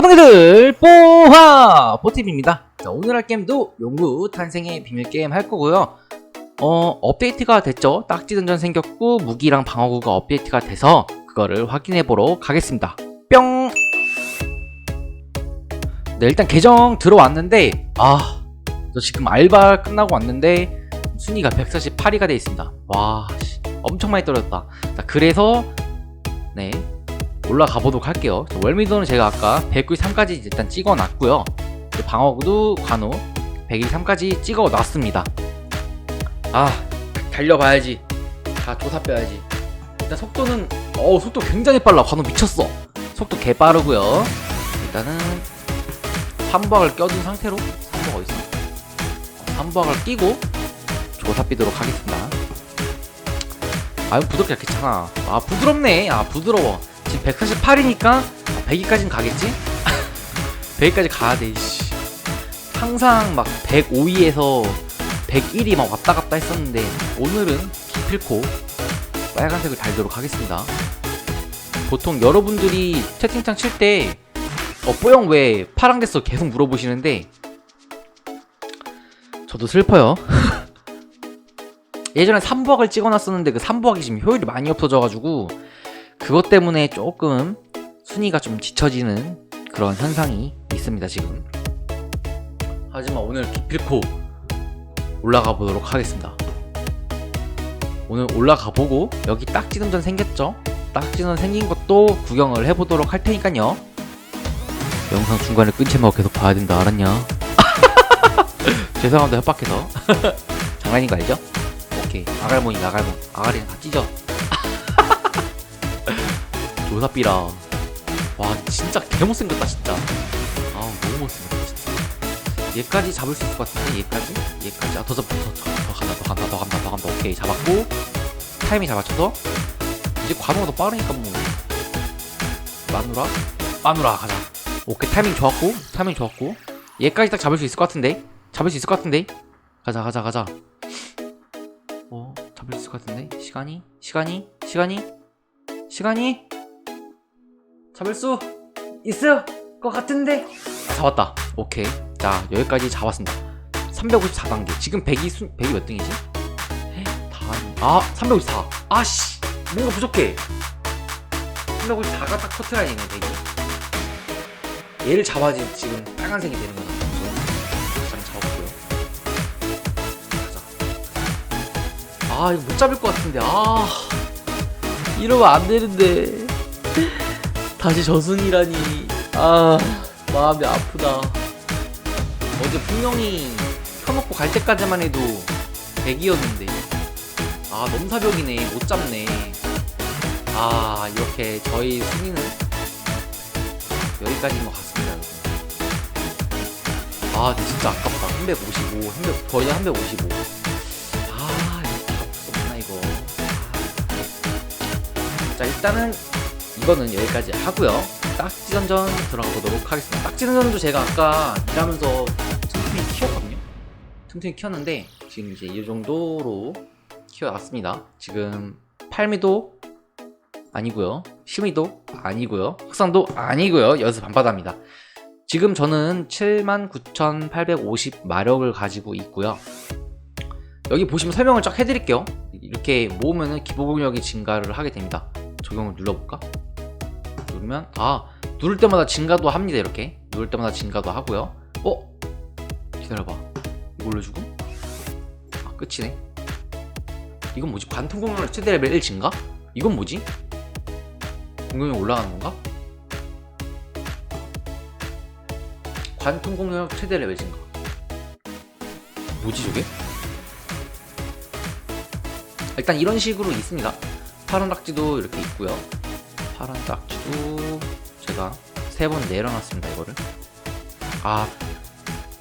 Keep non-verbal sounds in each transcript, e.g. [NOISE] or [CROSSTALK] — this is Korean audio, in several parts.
호동이들 뽀하 포팁입니다. 자, 오늘 할 게임도 용구 탄생의 비밀 게임 할 거고요. 어 업데이트가 됐죠. 딱지 던전 생겼고 무기랑 방어구가 업데이트가 돼서 그거를 확인해 보러 가겠습니다. 뿅. 네 일단 계정 들어왔는데 아 저 지금 알바 끝나고 왔는데 순위가 148위가 돼 있습니다. 와 씨, 엄청 많이 떨어졌다. 자 그래서 네 올라가 보도록 할게요. 자, 월미도는 제가 아까 193까지 일단 찍어 놨고요. 그 방어구도 간호 123까지 찍어 놨습니다. 아, 달려봐야지. 다 조사 빼야지. 일단 속도는, 어 속도 굉장히 빨라. 간호 미쳤어. 속도 개 빠르고요. 일단은 3부학을 껴둔 상태로 3부학 어딨어? 3부학을 끼고 조사 삐도록 하겠습니다. 아유 부드럽게 괜찮아. 아 부드럽네. 아 부드러워. 지금 148이니까 100위까지는 가겠지? [LAUGHS] 100위까지 가야 돼. 이씨. 항상 막 105위에서 101이 막 왔다 갔다 했었는데 오늘은 기필코 빨간색을 달도록 하겠습니다. 보통 여러분들이 채팅창 칠 때 어, 뽀영 왜 파랑 됐어 계속 물어보시는데 저도 슬퍼요. [LAUGHS] 예전에 3부학을 찍어놨었는데 그 3부학이 지금 효율이 많이 없어져가지고 그것 때문에 조금 순위가 좀 지쳐지는 그런 현상이 있습니다 지금 하지만 오늘 기필코 올라가 보도록 하겠습니다 오늘 올라가 보고 여기 딱지등전 생겼죠? 딱지등 생긴 것도 구경을 해보도록 할 테니까요 영상 중간에 끊지 말고 계속 봐야 된다 알았냐? [LAUGHS] 죄송합니다 협박해서 [LAUGHS] 장난인 거 알죠? 오케이 아갈모니 아갈모 아가리는 다 찢어 조사삐라 와 진짜 개못생겼다 진짜. 아 너무 못생겼다 진짜. 얘까지 잡을 수 있을 것 같은데 얘까지? 얘까지? 아더 잡, 더, 더, 더 간다 더 간다 더 간다 더 간다. 오케이 잡았고. 타이밍 잘 맞춰서. 이제 관우가 더 빠르니까 뭐. 마누라? 마누라 가자. 오케이 타이밍 좋았고 타이밍 좋았고. 얘까지 딱 잡을 수 있을 것 같은데? 잡을 수 있을 것 같은데? 가자 가자 가자. 어 잡을 수 있을 것 같은데? 시간이? 시간이? 시간이? 시간이 잡을 수 있을 것 같은데. 아, 잡았다. 오케이. 자 여기까지 잡았습니다. 354단계 지금 100이 순 100이 몇 등이지? 다아 354 아씨 뭔가 부족해. 354가 딱 커트라인이네 100이. 얘를 잡아야지 지금 빨간색이 되는 거다. 가장 잡았고요. 가자. 아 이거 못 잡을 것 같은데. 아 이러면 안 되는데 다시 저승이라니. 아 마음이 아프다. 어제 분명히 켜놓고 갈 때까지만 해도 100이었는데. 아 넘사벽이네. 못 잡네. 아 이렇게 저희 순위는 여기까지인 것 같습니다 여러분. 아 진짜 아깝다. 355 300, 거의 355아 이거 다 없었구나 이거. 자 일단은 이거는 여기까지 하고요. 딱지전전 들어가 보도록 하겠습니다. 딱지전전도 제가 아까 일하면서 틈틈이 키웠거든요. 틈틈이 키웠는데 지금 이제 이 정도로 키워놨습니다. 지금 팔미도 아니고요. 심의도 아니고요. 확산도 아니고요. 연습 반바다입니다. 지금 저는 79,850 마력을 가지고 있고요. 여기 보시면 설명을 쫙 해드릴게요. 이렇게 모으면 기본력이 증가를 하게 됩니다. 적용을 눌러볼까? 누르면 아 누를 때마다 증가도 합니다 이렇게 누를 때마다 증가도 하고요 어? 기다려봐 이거 올려주고 아 끝이네 이건 뭐지? 관통 공격력 최대 레벨 1 증가? 이건 뭐지? 공격력 올라가는 건가? 관통 공격력 최대 레벨 증가 뭐지 저게? 일단 이런 식으로 있습니다 파란 딱지도 이렇게 있고요 파란 딱지도 제가 세 번 내려놨습니다 이거를. 아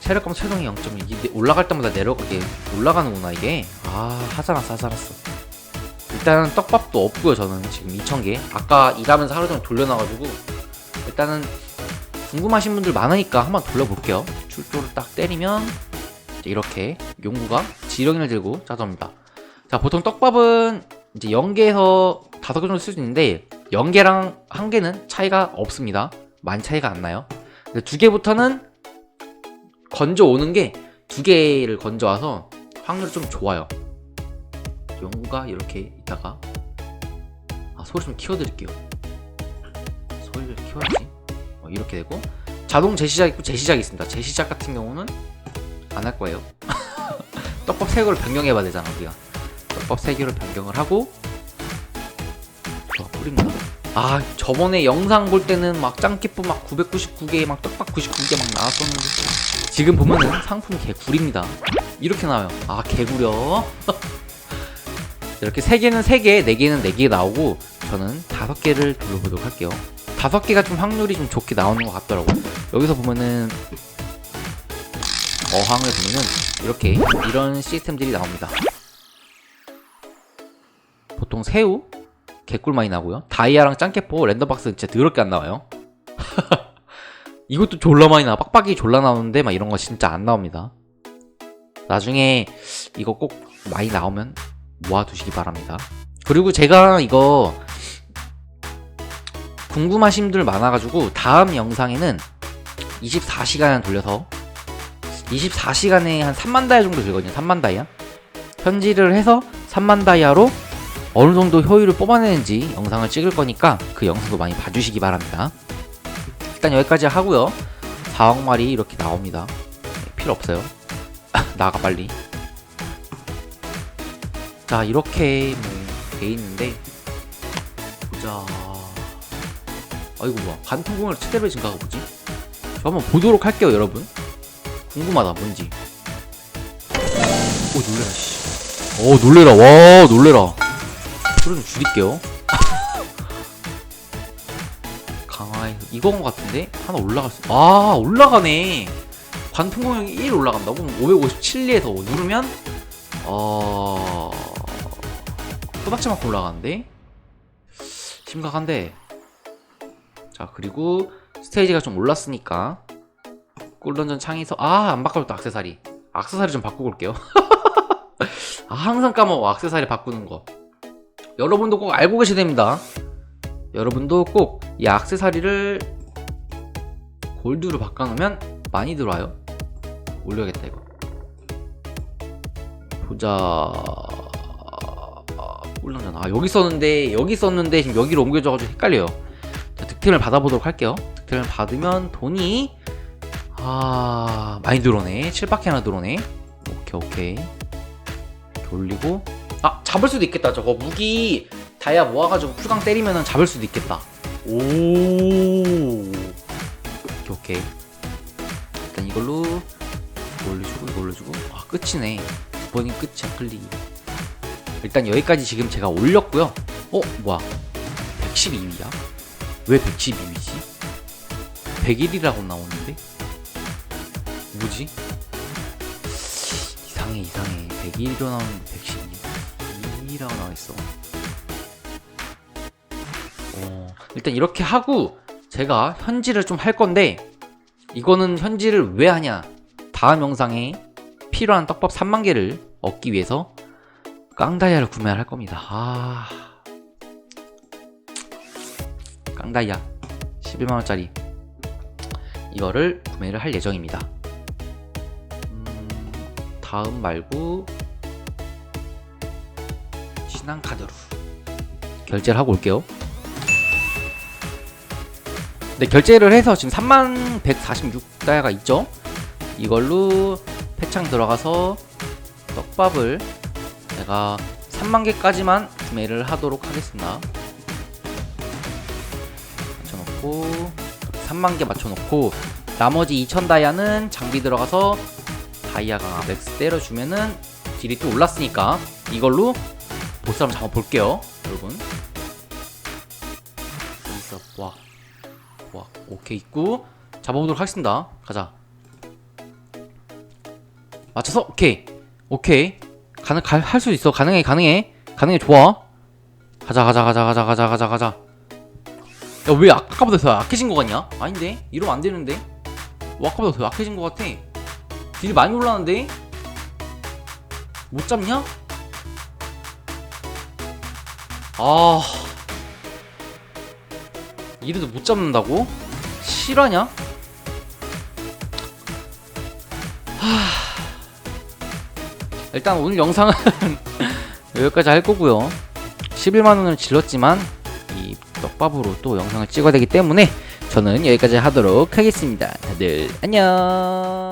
체력감 최동이 0.1 이게 올라갈 때마다 내려가게 올라가는구나 이게. 아 하자났어 하자났어. 일단은 떡밥도 없고요 저는 지금 2000개. 아까 일하면서 하루 종일 돌려놔가지고 일단은 궁금하신 분들 많으니까 한번 돌려볼게요. 출조를 딱 때리면 이렇게 용구가 지렁이를 들고 짜져옵니다. 자 보통 떡밥은 이제 0개에서 5개 정도 쓸 수 있는데 0개랑 1개는 차이가 없습니다 많이 차이가 안 나요 근데 두 개부터는 건져 오는 게두 개를 건져 와서 확률이 좀 좋아요. 연구가 이렇게 있다가 아 소리 좀 키워드릴게요. 소리를 키워야지. 어, 이렇게 되고 자동 재시작 있고 재시작이 있습니다. 재시작 같은 경우는 안 할 거예요. [LAUGHS] 떡밥 세 개를 변경해봐야 되잖아 우리가. 떡밥 세 개를 변경을 하고 뿌립니다. 아 저번에 영상 볼 때는 막 짱기뽀 막 999개 막 떡밥 99개 막 나왔었는데 지금 보면은 상품 개구리입니다. 이렇게 나와요. 아 개구려. [LAUGHS] 이렇게 세 개는 세 개, 네 개는 네개 나오고 저는 다섯 개를 돌려보도록 할게요. 다섯 개가 좀 확률이 좀 좋게 나오는 것 같더라고. 여기서 보면은 어항을 보면은 이렇게 이런 시스템들이 나옵니다. 보통 새우, 개꿀 많이 나고요. 다이아랑 짱깨포 랜덤박스 진짜 더럽게 안 나와요. [LAUGHS] 이것도 졸라 많이 나. 빡빡이 졸라 나오는데 막 이런 거 진짜 안 나옵니다. 나중에 이거 꼭 많이 나오면 모아두시기 바랍니다. 그리고 제가 이거 궁금하신 분들 많아가지고 다음 영상에는 24시간 돌려서 24시간에 한 3만 다이아 정도 들거든요. 3만 다이아. 현질을 해서 3만 다이아로 어느 정도 효율을 뽑아내는지 영상을 찍을 거니까 그 영상도 많이 봐주시기 바랍니다. 일단 여기까지 하고요. 4억 마리 이렇게 나옵니다. 네, 필요 없어요. [LAUGHS] 나가 빨리. 자 이렇게 뭐 돼 있는데 보자. 아이고 뭐야 관통공을 최대로 증가가 뭐지? 저 한번 보도록 할게요 여러분. 궁금하다 뭔지. 오 놀래라 씨. 오 놀래라 와 놀래라. 소리 좀 줄일게요. [LAUGHS] 강화해 이건 것 같은데 하나 올라갔어. 아 올라가네. 관통 공격이 1 올라간다고? 557리에서 누르면 어 토닥치만큼 올라가는데 심각한데 자 그리고 스테이지가 좀 올랐으니까 꿀던전 창에서 아 안 바꿔줬다 악세사리 악세사리 좀 바꾸고 올게요 [LAUGHS] 아 항상 까먹어 악세사리 바꾸는 거 여러분도 꼭 알고 계셔야 됩니다. 여러분도 꼭 이 악세사리를 골드로 바꿔놓으면 많이 들어와요. 올려야겠다 이거. 보자. 꿀렁전 아 여기 썼는데 여기 썼는데 지금 여기로 옮겨져가지고 헷갈려요. 자, 득템을 받아보도록 할게요. 득템을 받으면 돈이 아 많이 들어오네. 7바퀴 하나 들어오네. 오케이 오케이. 이렇게 올리고 아 잡을 수도 있겠다. 저거 무기 다이아 모아가지고 풀강 때리면은 잡을 수도 있겠다. 오. 오케이 오케이. 일단 이걸로 올려주고 이거 올려주고. 아 끝이네. 두 번이 끝이야 클릭 일단 여기까지 지금 제가 올렸고요. 어 뭐야? 112위야? 왜 112위지? 101이라고 나오는데? 뭐지? 이상해 이상해. 101이로 나오는데 112위라고 나와있어 어 일단 이렇게 하고 제가 현질을 좀 할 건데 이거는 현질을 왜 하냐 다음 영상에 필요한 떡밥 3만 개를 얻기 위해서 깡다이아를 구매를 할 겁니다. 아. 깡다이아 11만 원짜리 이거를 구매를 할 예정입니다. 음, 다음 말고 신한카드로 결제를 하고 올게요. 네, 결제를 해서 지금 3만 146다이아가 있죠? 이걸로 패창 들어가서 떡밥을 제가 3만 개까지만 구매를 하도록 하겠습니다. 맞춰놓고 3만 개 맞춰놓고 나머지 2,000 다이아는 장비 들어가서 다이아 강화 맥스 때려주면은 딜이 또 올랐으니까 이걸로 보스 한번 잡아볼게요, 여러분. 여기서 와, 와, 오케이 있고. 잡아보도록 하겠습니다. 가자. 맞춰서 오케이. 오케이. 가능 할 수 있어. 가능해 가능해. 가능해 좋아. 가자 가자 가자 가자 가자 가자 가자. 야 왜 아까보다 더 약해진 거 같냐? 아닌데? 이러면 안 되는데? 와 아까보다 더 약해진 거 같아. 딜이 많이 올라왔는데? 못 잡냐 아 이래도 못 잡는다고? 실화냐? 일단 오늘 영상은 [LAUGHS] 여기까지 할 거고요. 11만 원을 질렀지만 이 떡밥으로 또 영상을 찍어야 되기 때문에 저는 여기까지 하도록 하겠습니다. 다들 안녕.